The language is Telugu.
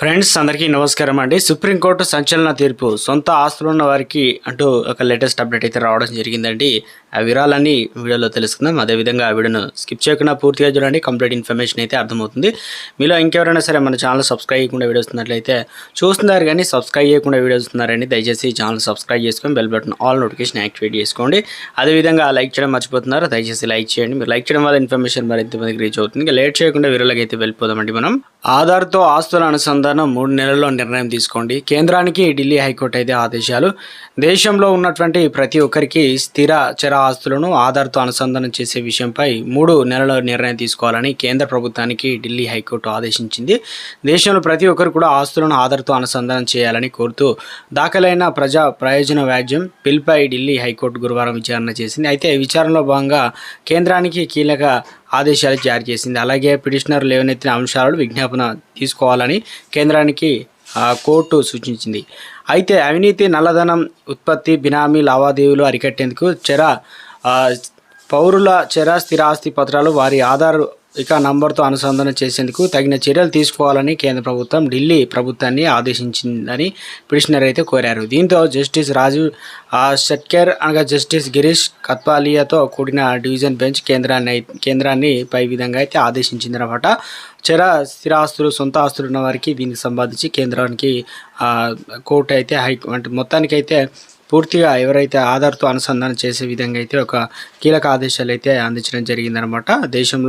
ఫ్రెండ్స్ అందరికీ నమస్కారం అండి. సుప్రీంకోర్టు సంచలన తీర్పు సొంత ఆస్తులు ఉన్న వారికి అంటూ ఒక లేటెస్ట్ అప్డేట్ అయితే రావడం జరిగిందండి. ఆ వివరాలన్నీ వీడియోలో తెలుసుకుందాం. అదేవిధంగా ఆ వీడియోను స్కిప్ చేయకుండా పూర్తిగా చూడండి. కంప్లీట్ ఇన్ఫర్మేషన్ అయితే అర్థమవుతుంది. మీలో ఇంకెవరైనా సరే మన ఛానల్ సబ్స్క్రైబ్ చేయకుండా వీడియో వస్తున్నట్లయితే చూస్తున్నారు కానీ సబ్స్క్రైబ్ చేయకుండా వీడియో వస్తున్నారండి దయచేసి ఛానల్ సబ్స్క్రైబ్ చేసుకొని bell button all notification activate చేసుకోండి. అదేవిధంగా లైక్ చేయడం మర్చిపోతున్నారు. దయచేసి లైక్ చేయండి. మీరు లైక్ చేయడం వల్ల ఇన్ఫర్మేషన్ మరింత మందికి రీచ్ అవుతుంది. ఇంకా లేట్ చేయకుండా వీడియోలోకి అయితే వెళ్ళిపోదామండి మనం. ఆధార్తో ఆస్తుల అనుసంధానం మూడు నెలల్లో నిర్ణయం తీసుకోండి. కేంద్రానికి ఢిల్లీ హైకోర్టు అయితే ఆదేశాలు. దేశంలో ఉన్నటువంటి ప్రతి ఒక్కరికి స్థిర చర ఆస్తులను ఆధార్తో అనుసంధానం చేసే విషయంపై మూడు నెలల నిర్ణయం తీసుకోవాలని కేంద్ర ప్రభుత్వానికి ఢిల్లీ హైకోర్టు ఆదేశించింది. దేశంలో ప్రతి ఒక్కరు కూడా ఆస్తులను ఆధార్తో అనుసంధానం చేయాలని కోరుతూ దాఖలైన ప్రజా ప్రయోజన వ్యాజ్యం బిల్పై ఢిల్లీ హైకోర్టు గురువారం విచారణ చేసింది. అయితే విచారణలో భాగంగా కేంద్రానికి కీలక ఆదేశాలు జారీ చేసింది. అలాగే పిటిషనర్ లేవనెత్తిన అంశాలను విజ్ఞాపన తీసుకోవాలని కేంద్రానికి కోర్టు సూచించింది. అయితే అవినీతి నల్లధనం ఉత్పత్తి బినామీ లావాదేవీలు అరికట్టేందుకు చెర పౌరుల చెర స్థిరాస్తి పత్రాలు వారి ఆధార్ ఇక నంబర్తో అనుసంధానం చేసేందుకు తగిన చర్యలు తీసుకోవాలని కేంద్ర ప్రభుత్వం ఢిల్లీ ప్రభుత్వాన్ని ఆదేశించిందని పిటిషనర్ అయితే కోరారు. దీంతో జస్టిస్ రాజీవ్ ఆ, షట్కర్ అనగా జస్టిస్ గిరీష్ కత్పాలియాతో కూడిన డివిజన్ బెంచ్ కేంద్రాన్ని కేంద్రాన్ని పై విధంగా అయితే ఆదేశించిందనమాట చర స్థిరాస్తులు సొంత ఆస్తులు ఉన్న వారికి దీనికి సంబంధించి కేంద్రానికి కోర్టు అయితే హై అంటే మొత్తానికైతే పూర్తిగా ఎవరైతే ఆధార్తో అనుసంధానం చేసే విధంగా అయితే ఒక కీలక ఆదేశాలు అయితే అందించడం జరిగిందనమాట దేశంలో